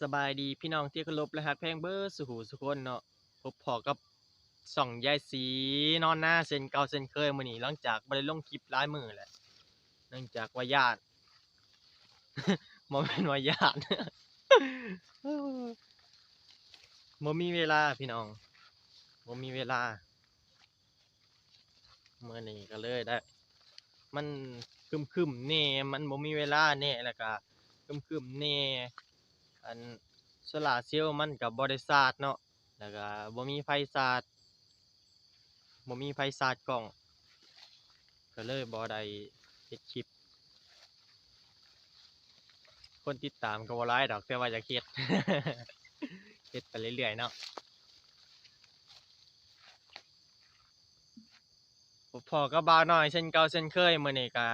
สบายดีพี่น้องที่เคารพและฮักแพงเบอร์สุหูสุคนเนาะพบพอกับส่องยายสีนอนหน้าเส้นเก่าเส้นเคยมื้อนี้หลังจากบ่ได้ลงคลิปหลายมือแหละเนื่องจากว่าญาติบ่แม่นว่าญาติบ่มีเวลาพี่น้องบ่มีเวลามื้อนี้ก็เลยได้ มันครึมๆแน่มันบ่มีเวลาแน่แล้วก็ครึมๆแน่ อันโซลาเซลล์มันก็บ่ได้ชาร์เนาะแล้วก็บ่มีไฟชาร์บ่มีไฟชาร์กล้อง ก็เลยบ่ได้เฮ็ดคลิป คนติดตามก็บ่หลายดอกแต่ว่าอยากเฮ็ดเฮ็ดไปเรื่อยๆเนาะพอก็บ่าวน้อยเช่นเก่าเช่นเคยมื้อนี้ก็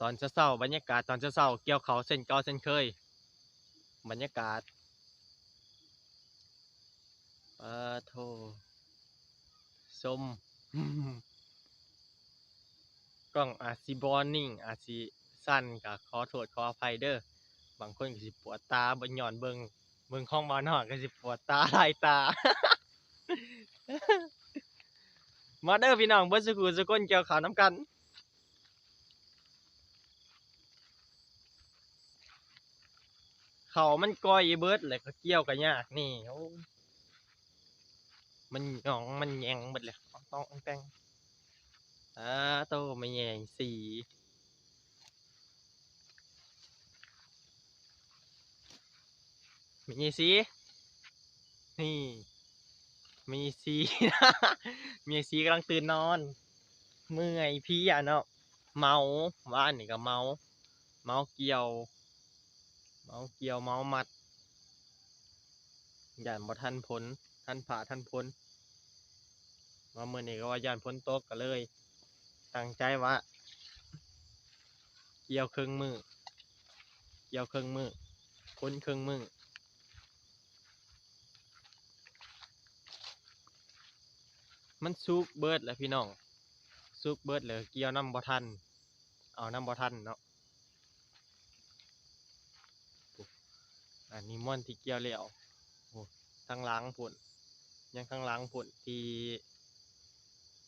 ตอนเช้าๆบรรยากาศตอนเช้าๆเกี่ยวเขาเช่นเก่าเช่นเคย บรรยากาศปาโทชมกล้องอาจสิบ่นิ่งอาจสิสั้นก็ขอโทษขออภัยเด้อบางคนก็สิปวดตาบิ่งย้อนเบิงเบิ่งของบ่าวน้อยก็สิปวดตาลายตา มาเด้อพี่น้องเบิดสุขุสุคนเกี่ยวขาวน้ำกัน เขามันก้อยเบิดเลยก็เกี่ยวกันยากนี่มันหยองมันแยงเบิดเลยต้องตองแต่งอ่าโตไม่แยงสีมีสีนี่มีสีมีสีกำลังตื่นนอน เมื่อยเพลียเนาะเมาว่านนี่ก็เมา เมาเกี่ยว เมาเกี่ยวเมาหมัดย่านบ่ทันผลทันผ่าทันพ้นมาเมื่อนี้ก็ว่าย่านพ้นตกก็เลย ตั้งใจว่าเกี่ยวครึ่งมือเกี่ยวครึ่งมือพ้นครึ่งมือมันซุกเบิดแหล้วพี่น้องซุกเบิดเลยเกี่ยวน้ำบ่ทัน เอาน้ำบ่ทันเนาะปุ๊บ อันนี้ม่อนที่เกี่ยวแล้วโอ้ทางล้างผลยังข้างล้างผลที่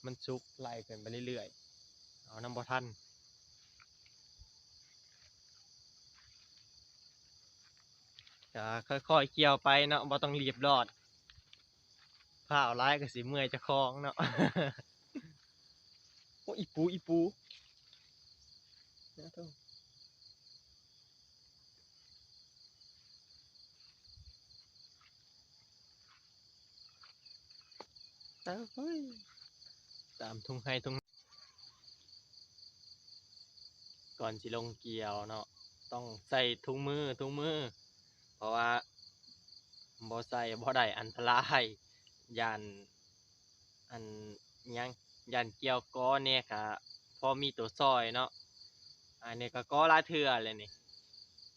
มันซุกไล่กันไปเรื่อยๆ เอาน้ำบ่ทันจะค่อยๆเกี่ยวไปเนาะบ่ต้องรีบรอนผ้าเอาร้ายก็สิเมื่อยจะคล้องเนาะโอ้อีปูอีปูนะท่า ตามเฮ้ยตามทุ่งไห้ทุ่งก่อนสิลงเกี่ยวเนาะต้องใส่ถุงมือถุงมือ เพราะว่าบ่ใส่บ่ได้อันตรายย่านอันยังย่านเกี่ยวก้อเนี่ยก็พอมีตัวซอยเนาะอันนี้ก็ก้อลาเทื่อเลยนี่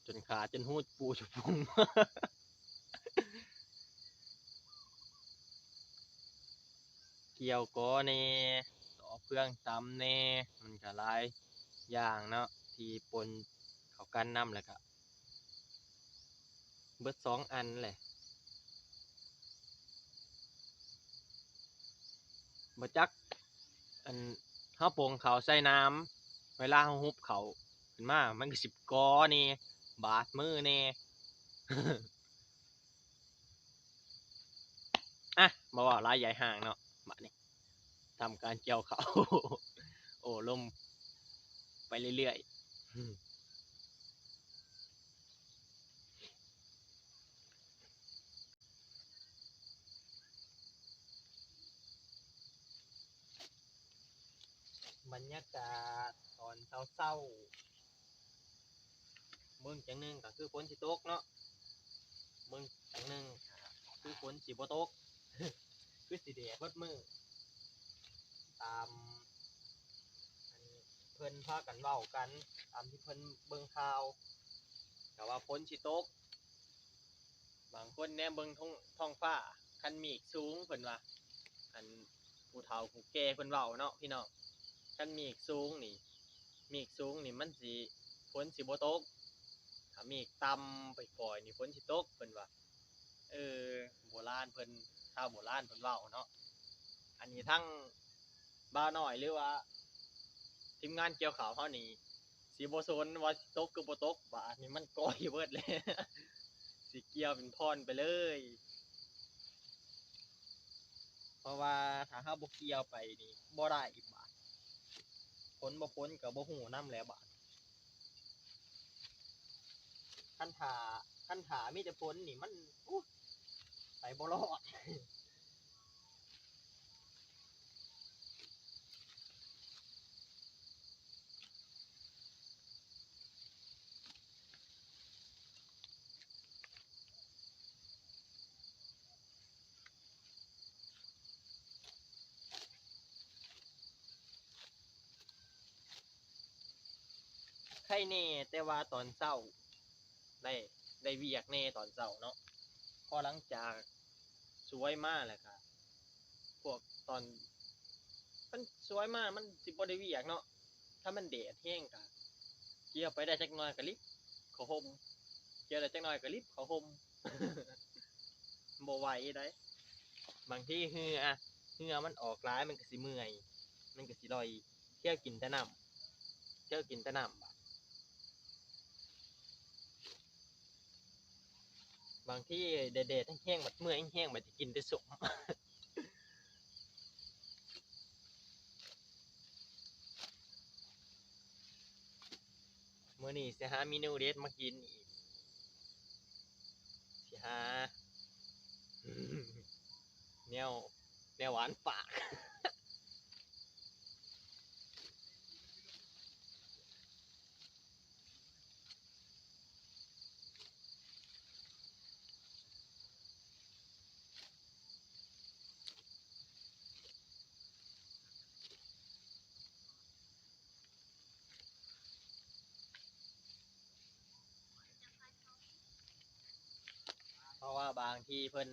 จนขาจนหูดปูจุพุง เกี่ยวก้อแน่ต่อเพื่องตำแน่มันก็หลายอย่างเนาะที่ปนเข้ากันน้ำแล้วก็เบิดสองอันแหละบ่จักอันเฮาโปงเขาใส่น้ำเวลาเฮาฮุบเขาขึ้นมา มันก็สิบกอแหนี่บาดมือแหน่อะบ่เว้าลายใหญ่ห่างเนาะ บัดนี้ทำการเกี่ยวเขาวโอ้ลมไปเรื่อยๆบรรยากาศตอนเศร้าๆเมืองจังหนึงก็คือฝนสิตกเนาะเมืองจังหนึงก็คือฝนสิบ่ตก คือสิแดดเบิดมือตามอันเพิ่นพากันเว้ากัน ตามที่เพิ่นเบิ่งข่าวก็ว่าฝนสิตก บางคนแนมเบิ่งท้องท้องฟ้าคันเมฆสูงเพิ่นว่าอันผู้เฒ่าผู้แก่เพิ่นเว้าเนาะพี่น้องคันเมฆสูงนี่เมฆสูงนี่มันสิฝนสิบ่ตกถ้าเมฆตำไปก่อยนี่ฝนสิตกเพิ่นว่าเออโบราณเพิ่นาวโบราณเพิ่นเว้าเนาะอันนี้ทั้งบ้าน้อยหรือว่าทีมงานเกี่ยวข่าวเฮานี่สิบ่สนว่าสิตกคือบ่ตกบาดนี้มันก้อยเบิดเลยสิเกี่ยวเป็นพรไปเลย เพราะว่าถ้าเฮาบ่เกี่ยวไปนี่บ่ได้อีกบาทผลบ่ผลก็บ่ฮู้นำแหล้วบาดคันถาคันถามีแต่ผลนี่มันอู้ บ่รอดใครแน่แต่ว่าตอนเช้าได้ได้เวียกแน่ตอนเช้าเนาะพอหลังจาก สวยมากแหละค่ะพวกตอน มันสวยมากมันสิบ่ได้เวียกเนาะถ้ามันแดดแห้งกะเกี่ยวไปได้จักหน่อยก็ลิบเขาห่มเกี่ยวได้จักหน่อยก็ลิบเขาห่มบ่ไหวได้บางที่เหือเหือมันออกร้ายมันก็สิเมื่อย มันก็สิลอยเที่ยวกินแต่น้ำเที่ยวกินแต่น้ำ บางที่เด็ดๆแห้งๆบัดเมื่อยแห้งๆบัดจะกินแต่สมเมื้อนี้สิหาเมนูเด็ดมากินอีกสิหาแนวแนวหวานปาก บางที่เพิ่น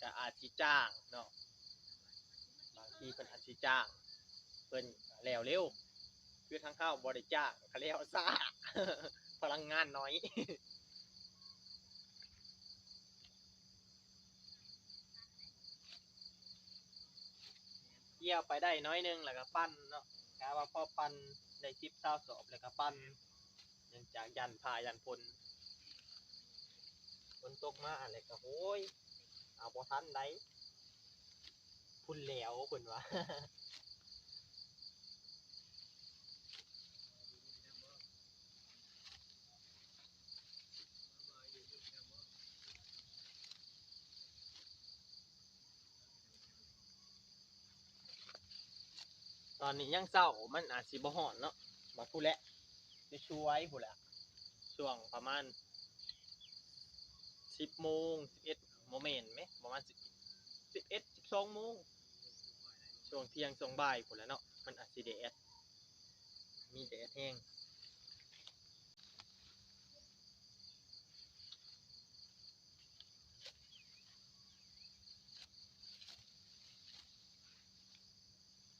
ก็อาจสิจ้างเนาะบางที่เพิ่นอาจสิจ้าง เพิ่นแล้วเร็วคือทางเข้าบ่ได้จ้างก็แล้วซ่าพลังงานน้อยเกี่ยวไปได้น้อยนึงแล้วก็ปั้นเนาะกะว่าพอปั้นได้10 20สอบแล้วก็ปั้นเนื่องจากยันพายันพล นตกมาอะไรก็โอ้ยเอาบ่ทันได้พุ่นแหล้วเพิ่นว่าตอนนี้ยังเศร้ามันอาจสิบ่ฮ้อนเนาะมาพูดแหละไปช่วยพูดแหละช่วงประมาณ สิบโมงสิบเอ็ดโมเมนต์ไหมประมาณสิบสิบเอ็ดสิบสองโมงช่วงเที่ยงช่วงบ่ายผลแล้วเนาะมันอาจสิแดดมีแดดแห้ง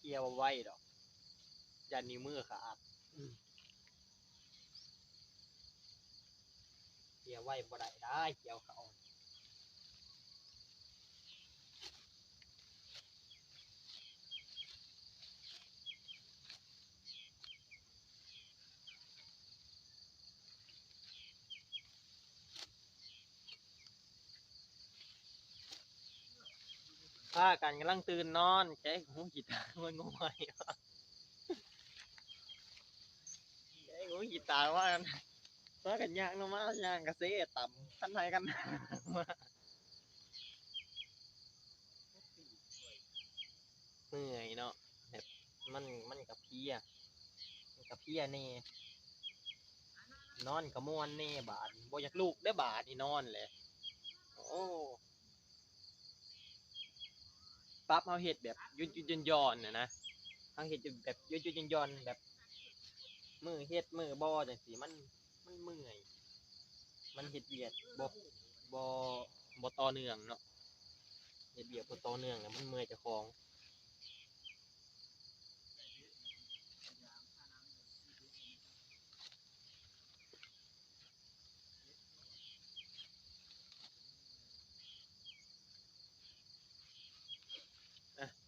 เกี่ยวไว้ดอกยันนิ้วมือขาดเกี่ยว ไว้บ่ได้ได้เกี่ยวเขาพากันกำลังตื่นนอนแค่หูกีตาร์มันงอยแค่หูกีตาร์ว่ากัน ว่ากันย่างเนาะมาย่างกระเซต่ำทันไทยกันมาเมื่อยเนาะแบบมันมันกับเพียมันกับเพียแน่นอนกับม่วนแน่บาดบ่อยากลูกได้บาดนี่นอนเลยโอ้ปั๊บเขาเห็ดแบบยุดยุดยนยอนน่ะนะเขาเห็ดแบบยุดยุดยนยอนแบบ มือเฮ็ดมือบอจังสีมัน มันเมื่อย มันเหี่ยดเบียดบอบอบอต่อเนื่องเนาะเหยียดเบียดบอต่อเนื่องเนี่ยมันเมื่อยจะคลอง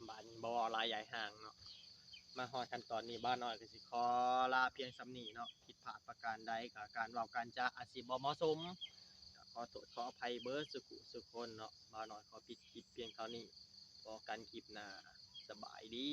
บานบอลายใหญ่ห่างเนาะ มาฮอดขั้นตอนนี้บ้านน้อยก็สิขอลาเพียงสำนีเนาะผิดพลาดประการใดกับการเว้าการจะอาจสิบ่เหมาะสมก็ขอโทษขออภัยเบิดสุขุสุคนเนาะบ้านน้อยขอปิดคลิปเพียงเท่านี้พอกันคลิปหน้าสบายดี